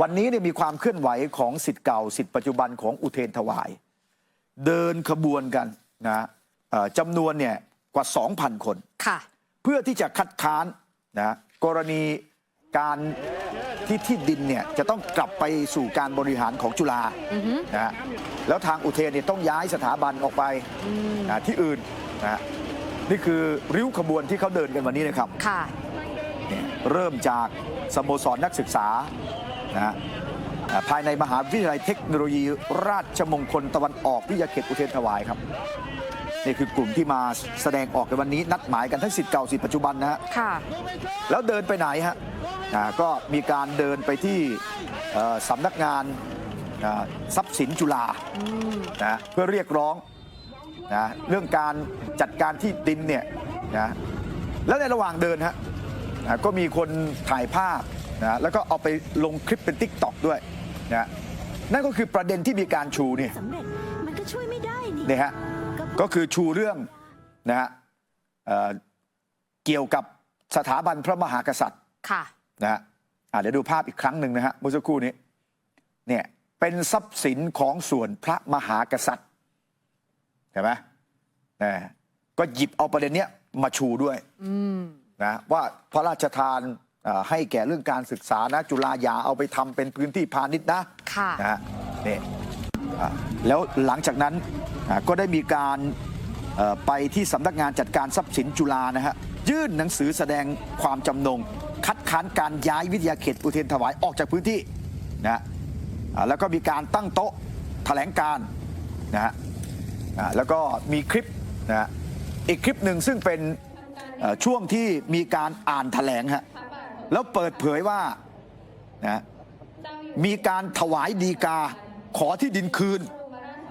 วันนี้เนี่ยมีความเคลื่อนไหวของสิทธิ์เก่าสิทธิ์ปัจจุบันของอุเทรนถวาย เดินขบวนกันนะเอ่อจำนวนเนี่ยกว่า 2,000 คนค่ะเพื่อที่จะคัดค้านนะกรณีการที่ที่ดินเนี่ยจะต้องกลับไปสู่การบริหารของจุฬานะฮะแล้วทางอุเทนเนี่ยต้องย้ายสถาบันออกไปนะที่อื่นนะฮะนี่คือริ้วขบวนที่เขาเดินกันวันนี้นะครับค่ะเนี่ยเริ่มจากสโมสรนักศึกษา นะฮะอ่าภายในมหาวิทยาลัยเทคโนโลยีราชมงคลตะวันออกวิทยาเขตอุเทรนถวายครับนี่คือกลุ่มที่มาแสดงออกในวันนี้นัดหมายกันทั้งสิทธิ์เก่าสิทธิ์ปัจจุบันนะฮะค่ะแล้วเดินไปไหนฮะอ่าก็มีการเดินไปที่เอ่อสำนักงานอ่าทรัพย์สินจุฬานะเพื่อเรียกร้องนะเรื่องการจัดการที่ดินเนี่ยนะแล้วในระหว่างเดินฮะอ่าก็มีคนถ่ายภาพ นะแล้วก็เอาไปลงคลิปเป็น t ิ k t o k ด้วยนะนั่นก็คือประเด็นที่มีการชูเนี่ยสำเร็จมันก็ช่วยไม่ได้นี่เนี่ยฮะก็คือชูเรื่องนะฮะเอ่อเกี่ยวกับสถาบันพระมหากษัตริย์ ค่ะ นะฮะอะเดี๋ยวดูภาพอีกครั้งหนึ่งนะฮะเมื่อสักครู่นี้ เนี่ย เป็นทรัพย์สินของส่วนพระมหากษัตริย์เห็นไหมนะก็หยิบเอาประเด็นเนี้ยมาชูด้วยนะว่าพระราชทานอ่า ให้แก่เรื่องการศึกษานะ จุฬาอย่าเอาไปทำเป็นพื้นที่พาณิชย์นะค่ะนะฮะนี่อ่าแล้วหลังจากนั้นอ่าก็ได้มีการเอ่อไปที่สำนักงานจัดการทรัพย์สินจุฬานะฮะยื่นหนังสือแสดงความจำนง คัดค้านการย้ายวิทยาเขตอุเทรนถวายออกจากพื้นที่นะฮะอ่าแล้วก็มีการตั้งโต๊ะแถลงการณ์นะฮะอ่าแล้วก็มีคลิปนะฮะอีกคลิปหนึ่งซึ่งเป็นเอ่อช่วงที่มีการอ่านแถลงฮะ แล้วเปิดเผยว่านะฮะมีการถวายดีกาขอที่ดินคืน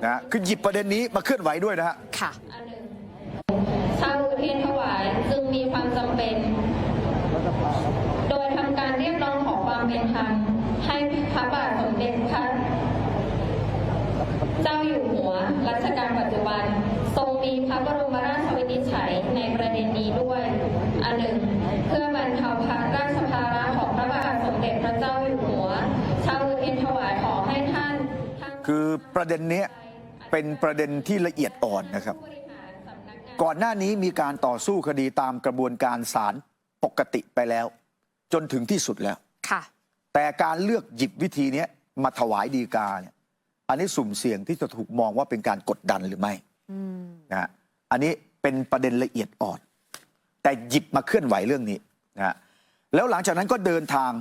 นะคือหยิบประเด็นนี้มาเคลื่อนไหวด้วยนะฮะค่ะชาวอุเทรนถวายจึงมีความจำเป็น โดยทำการเรียกร้องขอความเป็นธรรมให้พระบาทสมเด็จพระเจ้าอยู่หัวรัชกาลปัจจุบัน ทรงมีพระบรมราชวินิจฉัยในประเด็นนี้ด้วย ประเด็นเนี้ยเป็นประเด็นที่ละเอียดอ่อนนะครับผู้บริหารสำนักงานก่อนหน้านี้มีการต่อสู้คดีตามกระบวนการศาลปกติไปแล้ว จนถึงที่สุดแล้วค่ะ แต่การเลือกหยิบวิธีเนี้ยมาถวายดีกาเนี่ยอันนี้สุ่มเสี่ยงที่จะถูกมองว่าเป็นการกดดันหรือไม่นะฮะอันนี้เป็นประเด็นละเอียดอ่อน แต่หยิบมาเคลื่อนไหวเรื่องนี้นะฮะแล้วหลังจากนั้นก็เดินทาง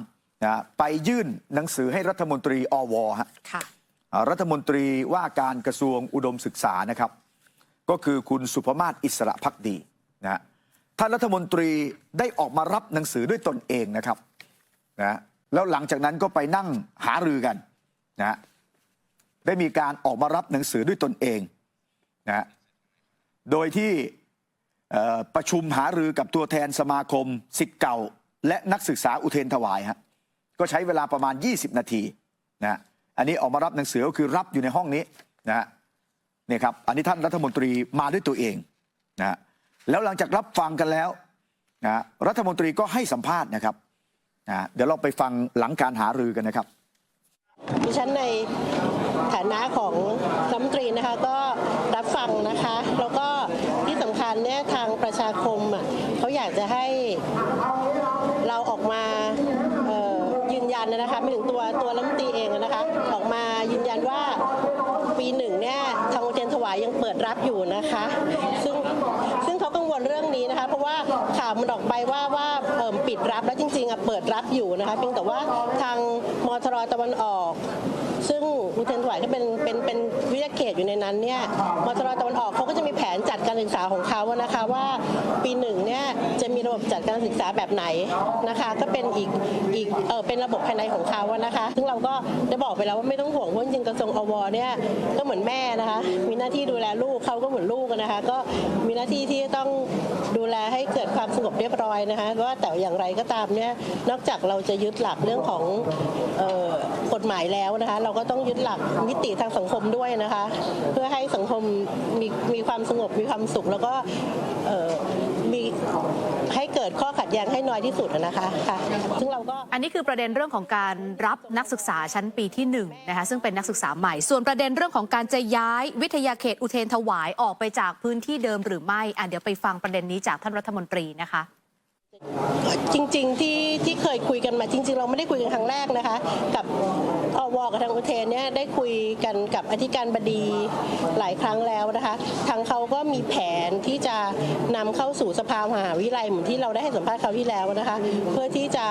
นะฮะไปยื่นหนังสือให้รัฐมนตรีอวฮะค่ะอ่า รัฐมนตรีว่าการกระทรวงอุดมศึกษานะครับ ก็คือคุณสุภมาศอิสระพักดีนะฮะท่านรัฐมนตรีได้ออกมารับหนังสือด้วยตนเองนะครับนะแล้วหลังจากนั้นก็ไปนั่งหารือกันนะได้มีการออกมารับหนังสือด้วยตนเองนะโดยที่ประชุมหารือกับตัวแทนสมาคมสิทธิ์เก่า และนักศึกษาอุเทนถวายฮะก็ใช้เวลาประมาณ 20 นาทีนะฮะ อันนี้ออกมารับหนังสือก็คือรับอยู่ในห้องนี้นะฮะนี่ครับอันนี้ท่านรัฐมนตรีมาด้วยตัวเองนะแล้วหลังจากรับฟังกันแล้วนะรัฐมนตรีก็ให้สัมภาษณ์นะครับนะเดี๋ยวเราไปฟังหลังการหารือกันนะครับดิฉันในฐานะของรัฐมนตรีนะคะก็รับฟังนะคะ แล้วก็ที่สำคัญเนี่ยทางประชาคมอะเขาอยากจะให้เราออกมา ยันนะคะไม่ถึงตัวตัวรัฐมนตรีเองนะคะออกมายืนยันว่าปีหนึ่งเนี่ยทาง วายยังเปิดรับอยู่นะคะ ซึ่งซึ่งเขากังวลเรื่องนี้นะคะ เพราะว่าข่าวมันออกไปว่าว่าเอิ่มปิดรับแล้วจริงๆอะเปิดรับอยู่นะคะเพียงแต่ว่าทางมทรตะวันออก ซึ่งอุเทนถวายก็เป็นเป็นเป็นวิทยาเขตอยู่ในนั้นเนี่ยมทรตะวันออกเขาก็จะมีแผนจัดการศึกษาของเขาอะนะคะว่าปีหนึ่งเนี่ยจะมีระบบจัดการศึกษาแบบไหนนะคะ ก็เป็นอีกอีกเออเป็นระบบภายในของเขาอะนะคะ ซึ่งเราก็ได้บอกไปแล้วว่าไม่ต้องห่วงเพราะจริงๆกระทรวงอวเนี่ยก็เหมือนแม่นะคะ มีหน้าที่ที่ดูแลลูกเขาก็เหมือนลูกนะคะ ก็มีหน้าที่ที่จะต้องดูแลให้เกิดความสงบเรียบร้อยนะคะว่าแต่อย่างไรก็ตามเนี่ยนอกจากเราจะยึดหลักเรื่องของกฎหมายแล้วนะคะ เราก็ต้องยึดหลักมิติทางสังคมด้วยนะคะ เพื่อให้สังคมมีมีความสงบมีความสุขแล้วก็มี ให้เกิดข้อขัดแย้งให้น้อยที่สุดนะคะค่ะซึ่งเราก็อันนี้คือประเด็นเรื่องของการรับนักศึกษาชั้นปีที่1นงนะคะซึ่งเป็นนักศึกษาใหม่ ส่วนประเด็นเรื่องของการจะย้ายวิทยาเขตอุเทนถวายออกไปจากพื้นที่เดิมหรือไม่อะเดี๋ยวไปฟังประเด็นนี้จากท่านรัฐมนตรีนะคะ จริง ๆ ที่ที่เคยคุยกันมาจริง ๆ เราไม่ได้คุยกันครั้งแรกนะคะ กับอวกับทางอุเทนเนี่ยได้คุยกันกับอธิการบดีหลายครั้งแล้วนะคะ ทางเขาก็มีแผนที่จะนำเข้าสู่สภามหาวิทยาลัยเหมือนที่เราได้ให้สัมภาษณ์คราวที่แล้วนะคะ เพื่อที่จะ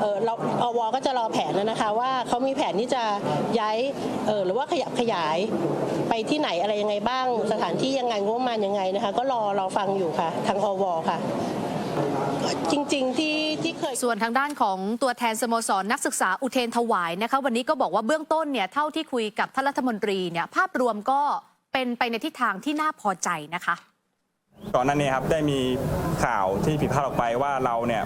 เออเราอวก็จะรอแผนนะคะ ว่าเขามีแผนที่จะย้ายเออหรือว่าขยับขยายไปที่ไหนอะไรยังไงบ้าง สถานที่ยังไงงบประมาณยังไงนะคะ ก็รอรอฟังอยู่ค่ะ ทางอวค่ะ จริงๆที่ที่เคยส่วนทางด้านของตัวแทนสโมสรนักศึกษาอุเทรนถวายนะคะวันนี้ก็บอกว่าเบื้องต้นเนี่ยเท่าที่คุยกับท่านรัฐมนตรีเนี่ยภาพรวมก็เป็นไปในทิศทางที่น่าพอใจนะคะก่อนหน้านี้ครับได้มีข่าวที่ผิดพลาดออกไปว่าเราเนี่ย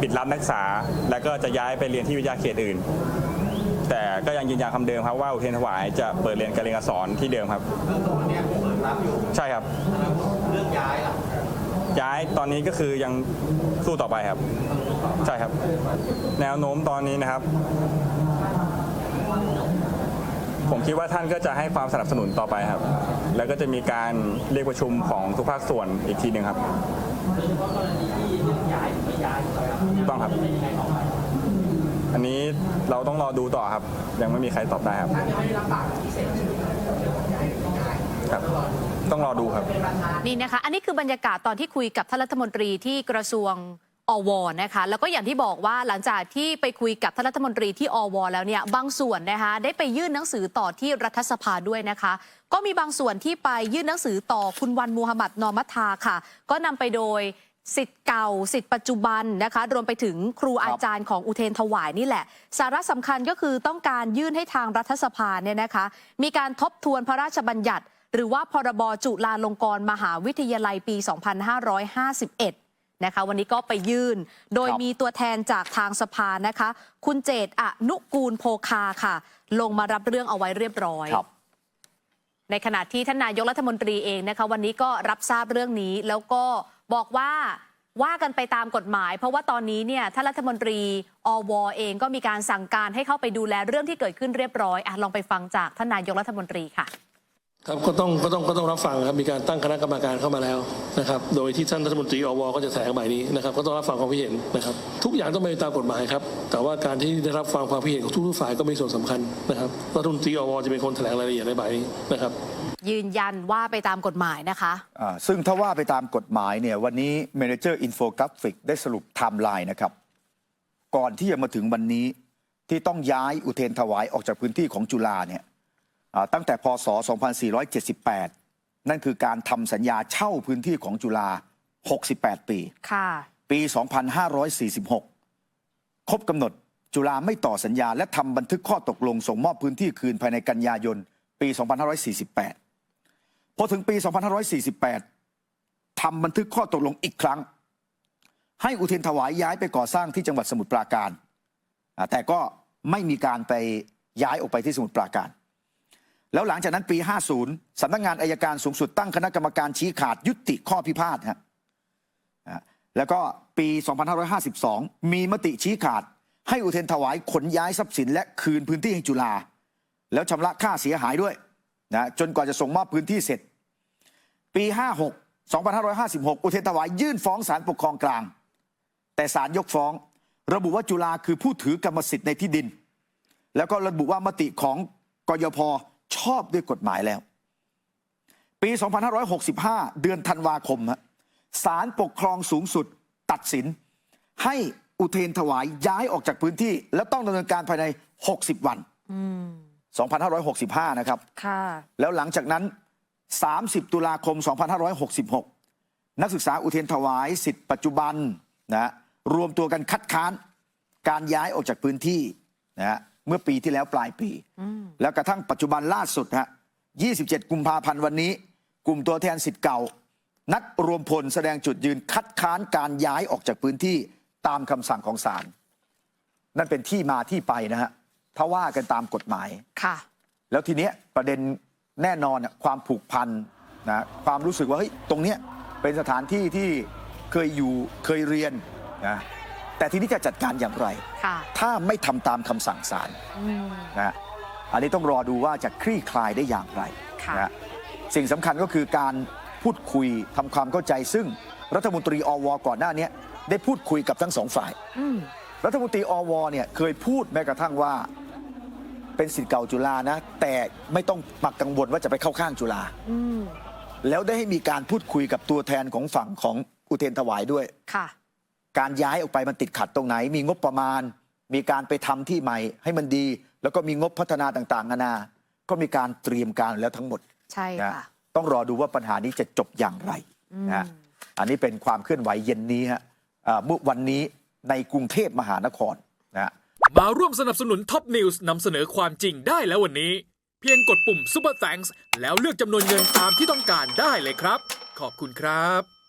ปิดรับนักศึกษา แล้วก็จะย้ายไปเรียนที่วิทยาเขตอื่น แต่ก็ยังยืนยันคำเดิมครับว่าอุเทรนถวายจะเปิดเรียนการเรียนการสอนที่เดิมครับใช่ครับเรื่องย้ายล่ะ ย้ายตอนนี้ก็คือยังสู้ต่อไปครับ ใช่ครับ แนวโน้มตอนนี้นะครับ ผมคิดว่าท่านก็จะให้ความสนับสนุนต่อไปครับ แล้วก็จะมีการเรียกประชุมของทุกภาคส่วนอีกทีหนึ่งครับต้องครับ อันนี้เราต้องรอดูต่อครับ ยังไม่มีใครตอบได้ครับครับ ต้องรอดูครับ นี่นะคะ อันนี้คือบรรยากาศตอนที่คุยกับท่านรัฐมนตรีที่กระทรวงอวนะคะ แล้วก็อย่างที่บอกว่าหลังจากที่ไปคุยกับท่านรัฐมนตรีที่อวแล้วเนี่ย บางส่วนนะคะ ได้ไปยื่นหนังสือต่อที่รัฐสภาด้วยนะคะ ก็มีบางส่วนที่ไปยื่นหนังสือต่อคุณวันมูฮัมหมัดนอมัทาค่ะ ก็นำไปโดยสิทธิ์เก่าสิทธิ์ปัจจุบันนะคะ รวมไปถึงครูอาจารย์ของอุเทนถวายนี่แหละ สาระสำคัญก็คือต้องการยื่นให้ทางรัฐสภาเนี่ยนะคะ มีการทบทวนพระราชบัญญัติ หรือว่าพรบจุฬาลงกรณ์มหาวิทยาลัยปี 2551 นะคะ วันนี้ก็ไปยื่น โดยครับมีตัวแทนจากทางสภานะคะ คุณเจตอนุกูลโพคาค่ะ ลงมารับเรื่องเอาไว้เรียบร้อยครับในขณะที่ท่านนายกรัฐมนตรีเองนะคะ วันนี้ก็รับทราบเรื่องนี้ แล้วก็บอกว่าว่ากันไปตามกฎหมาย เพราะว่าตอนนี้เนี่ยท่านรัฐมนตรีอวเองก็มีการสั่งการให้เข้าไปดูแลเรื่องที่เกิดขึ้นเรียบร้อยอะลองไปฟังจากท่านนายกรัฐมนตรีค่ะ ครับก็ต้องก็ต้องก็ต้องรับฟังครับมีการตั้งคณะกรรมการเข้ามาแล้วนะครับโดยที่ท่านรัฐมนตรีอวก็จะแถลงใหม่นี้นะครับก็ต้องรับฟังความคิดเห็นนะครับทุกอย่างต้องเป็นไปตามกฎหมายครับแต่ว่าการที่ได้รับฟังความคิดเห็นของทุกๆฝ่ายก็มีส่วนสำคัญนะครับรัฐมนตรีอวจะเป็นคนแถลงรายละเอียดในใบนี้นะครับยืนยันว่าไปตามกฎหมายนะคะอ่าซึ่งถ้าว่าไปตามกฎหมายเนี่ยวันนี้ Manager Infographic ได้สรุปไทม์ไลน์นะครับก่อนที่จะมาถึงวันนี้ที่ต้องย้ายอุเทรนถวายออกจากพื้นที่ของจุฬาเนี่ยอ่า ตั้งแต่พศ 2478 นั่นคือการทำสัญญาเช่าพื้นที่ของจุฬา 68 ปี ค่ะ ปี 2546 ครบกำหนดจุฬาไม่ต่อสัญญา และทำบันทึกข้อตกลงส่งมอบพื้นที่คืนภายในกันยายน ปี 2548 พอถึงปี 2548 ทำบันทึกข้อตกลงอีกครั้ง ให้อุเทรนถวายย้ายไปก่อสร้างที่จังหวัดสมุทรปราการอ่าแต่ก็ไม่มีการไปย้ายออกไปที่สมุทรปราการ แล้วหลังจากนั้นปี 50สำนักงานอายการสูงสุดตั้งคณะกรรมการชี้ขาดยุติข้อพิพาทฮะแล้วก็ปี 2552 มีมติชี้ขาด ให้อุเทนถวายขนย้ายทรัพย์สิน และคืนพื้นที่ให้จุฬาแล้วชำระค่าเสียหายด้วยนะจนกว่าจะส่งมอบพื้นที่เสร็จ ปี 56 2556 อุเทนถวายยื่นฟ้องศาลปกครองกลาง แต่ศาลยกฟ้อง ระบุว่าจุฬาคือผู้ถือกรรมสิทธิ์ในที่ดิน แล้วก็ระบุว่ามติของกยพ ชอบด้วยกฎหมายแล้ว ปี 2565 เดือนธันวาคมฮะศาลปกครองสูงสุดตัดสิน ให้อุเทรนถวายย้ายออกจากพื้นที่ แล้วต้องดำเนินการภายใน 60 วัน 2565 นะครับค่ะแล้วหลังจากนั้น 30 ตุลาคม 2566 นักศึกษาอุเทรนถวายสิทธิ์ปัจจุบันนะรวมตัวกันคัดค้าน การย้ายออกจากพื้นที่นะฮะ เมื่อปีที่แล้วปลายปี แล้วกระทั่งปัจจุบันล่าสุดฮะ27 กุมภาพันธ์วันนี้ กลุ่มตัวแทนสิทธิ์เก่า นัดรวมพลแสดงจุดยืนคัดค้านการย้ายออกจากพื้นที่ตามคำสั่งของศาลนั่นเป็นที่มาที่ไปนะฮะถ้าว่ากันตามกฎหมายค่ะ แล้วทีเนี้ยประเด็นแน่นอนอะความผูกพันนะความรู้สึกว่าเฮ้ยตรงเนี้ยเป็นสถานที่ที่เคยอยู่เคยเรียนนะ แต่ทีนี้จะจัดการอย่างไร ค่ะถ้าไม่ทำตามคำสั่งศาลอืม นะฮะอันนี้ต้องรอดูว่าจะคลี่คลายได้อย่างไรค่ะ นะฮะสิ่งสำคัญก็คือการพูดคุยทำความเข้าใจ ซึ่งรัฐมนตรีอว ก่อนหน้านี้ได้พูดคุยกับทั้งสองฝ่าย อืม รัฐมนตรีอวเนี่ยเคยพูดแม้กระทั่งว่าเป็นสิทธิ์เก่าจุฬานะ แต่ไม่ต้องปักกังวลว่าจะไปเข้าข้างจุฬาอืม แล้วได้ให้มีการพูดคุยกับตัวแทนของฝั่งของอุเทรนถวายด้วย ค่ะ การย้ายออกไปมันติดขัดตรงไหน มีงบประมาณ มีการไปทำที่ใหม่ ให้มันดี แล้วก็มีงบพัฒนาต่างๆนานา ก็มีการเตรียมการแล้วทั้งหมดใช่นะค่ะต้องรอดูว่าปัญหานี้จะจบอย่างไรนะฮะอันนี้เป็นความเคลื่อนไหวเย็นนี้ฮะอ่าเมื่อวันนี้ในกรุงเทพมหานครนะฮะมาร่วมสนับสนุนท็อปนิวส์นำเสนอความจริงได้แล้ววันนี้ เพียงกดปุ่ม Super Thanks แล้วเลือกจำนวนเงินตามที่ต้องการได้เลยครับ ขอบคุณครับ